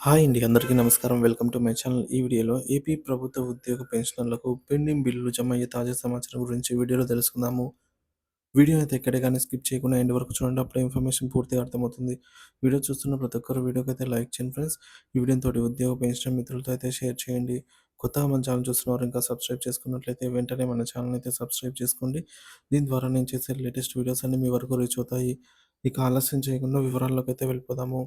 Hi అండి. అందరికీ నమస్కారం. Welcome to my channel. ఈ వీడియోలో ఏపీ ప్రభుత్వ ఉద్యోగ పెన్షనర్లకు పెండింగ్ బిల్లులు జమ అయ్యే తాజా సమాచారం గురించి వీడియోలో తెలుసుకుందాము. వీడియో అయితే ఎక్కడే కానీ స్కిప్ చేయకుండా ఎండ్ వరకు చూడండి. అప్పుడే ఇన్ఫర్మేషన్ పూర్తిగా అర్థమవుతుంది. వీడియో చూస్తున్న ప్రతి ఒక్కరు వీడియోకి అయితే లైక్ చేయండి ఫ్రెండ్స్. ఈ వీడియోతో ఉద్యోగ పెన్షన్ మిత్రులతో అయితే షేర్ చేయండి. కొత్త మన ఛానల్ చూస్తున్నవారు ఇంకా సబ్స్క్రైబ్ చేసుకున్నట్లయితే వెంటనే మన ఛానల్ అయితే సబ్స్క్రైబ్ చేసుకోండి. దీని ద్వారా నేను చేసే లేటెస్ట్ వీడియోస్ అన్ని మీ వరకు రీచ్ అవుతాయి. ఇక ఆలస్యం చేయకుండా వివరాల్లోకి అయితే వెళ్ళిపోదాము.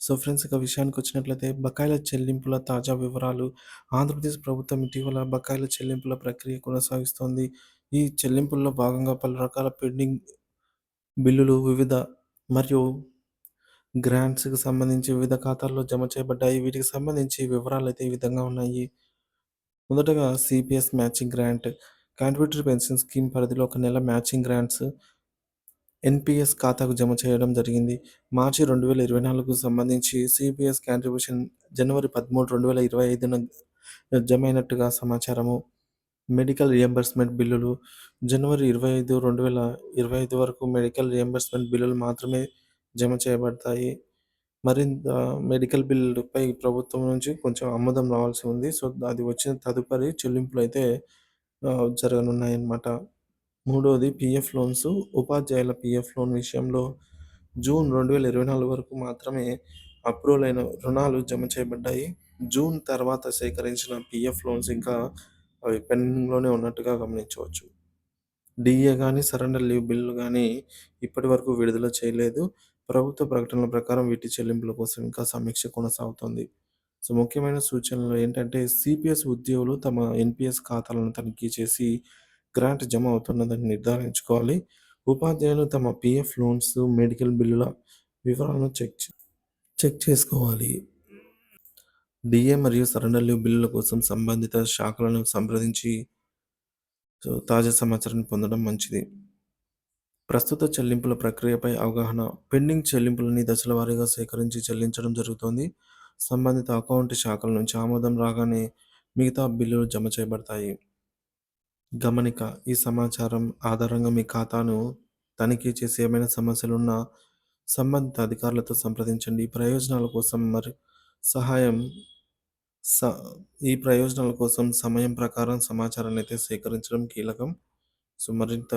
సో ఫ్రెండ్స్ ఇక విషయానికి వచ్చినట్లయితే బకాయిల చెల్లింపుల తాజా వివరాలు. ఆంధ్రప్రదేశ్ ప్రభుత్వం ఇటీవల బకాయిల చెల్లింపుల ప్రక్రియ కొనసాగిస్తోంది. ఈ చెల్లింపుల్లో భాగంగా పలు రకాల పెండింగ్ బిల్లులు వివిధ మరియు గ్రాంట్స్కి సంబంధించి వివిధ ఖాతాల్లో జమ చేయబడ్డాయి. వీటికి సంబంధించి వివరాలు అయితే ఈ విధంగా ఉన్నాయి. మొదటగా CPS matching grant. Contributory pension scheme పరిధిలో ఒక నెల మ్యాచింగ్ గ్రాంట్స్ ఎన్పిఎస్ ఖాతాకు జమ చేయడం జరిగింది. మార్చి రెండు వేల ఇరవై నాలుగుకు సంబంధించి సిపిఎస్ కాంట్రిబ్యూషన్ జనవరి పదమూడు రెండు వేల ఇరవై ఐదున జమ అయినట్టుగా సమాచారము. మెడికల్ రియంబర్స్మెంట్ బిల్లులు జనవరి ఇరవై ఐదు రెండు వేల ఇరవై ఐదు వరకు మెడికల్ రియంబర్స్మెంట్ బిల్లులు మాత్రమే జమ చేయబడతాయి. మరింత మెడికల్ బిల్లుపై ప్రభుత్వం నుంచి కొంచెం ఆమోదం రావాల్సి ఉంది. సో అది వచ్చిన తదుపరి చెల్లింపులు అయితే జరగనున్నాయన్నమాట. మూడవది పిఎఫ్ లోన్స్. ఉపాధ్యాయుల పిఎఫ్ లోన్ విషయంలో జూన్ రెండు వేల ఇరవై నాలుగు వరకు మాత్రమే అప్రూవల్ అయిన రుణాలు జమ చేయబడ్డాయి. జూన్ తర్వాత సేకరించిన పిఎఫ్ లోన్స్ ఇంకా అవి పెండింగ్లోనే ఉన్నట్టుగా గమనించవచ్చు. డిఏ కానీ సరెండర్ లీవ్ బిల్లు కానీ ఇప్పటి వరకు విడుదల చేయలేదు. ప్రభుత్వ ప్రకటనల ప్రకారం వీటి చెల్లింపుల కోసం ఇంకా సమీక్ష కొనసాగుతుంది. సో ముఖ్యమైన సూచనలు ఏంటంటే సిపిఎస్ ఉద్యోగులు తమ ఎన్పిఎస్ ఖాతాలను తనిఖీ చేసి గ్రాంట్ జమ అవుతున్నదని నిర్ధారించుకోవాలి. ఉపాధ్యాయులు తమ పిఎఫ్ లోన్స్ మెడికల్ బిల్లుల వివరాలను చెక్ చెక్ చేసుకోవాలి. డిఏ మరియు సరెండర్ లీవ్ బిల్లుల కోసం సంబంధిత శాఖలను సంప్రదించి సో తాజా సమాచారాన్ని పొందడం మంచిది. ప్రస్తుత చెల్లింపుల ప్రక్రియపై అవగాహన పెండింగ్ చెల్లింపులని దశల వారీగా సేకరించి చెల్లించడం జరుగుతోంది. సంబంధిత అకౌంట్ శాఖల నుంచి ఆమోదం రాగానే మిగతా బిల్లులు జమ చేయబడతాయి. గమనిక ఈ సమాచారం ఆధారంగా మీ ఖాతాను తనిఖీ చేసి ఏమైనా సమస్యలున్నా సంబంధిత అధికారులతో సంప్రదించండి. ప్రయోజనాల కోసం మరి సహాయం స ఈ ప్రయోజనాల కోసం సమయం ప్రకారం సమాచారాన్ని అయితే సేకరించడం కీలకం. సో మరింత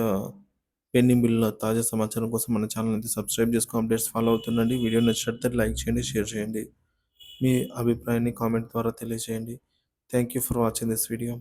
పెండింగ్ బిల్లుల తాజా సమాచారం కోసం మన ఛానల్ అయితే సబ్స్క్రైబ్ చేసుకుని అప్డేట్స్ ఫాలో అవుతుండండి. వీడియో నచ్చినట్లయితే లైక్ చేయండి షేర్ చేయండి. మీ అభిప్రాయాన్ని కామెంట్ ద్వారా తెలియజేయండి. Thank you for watching this video.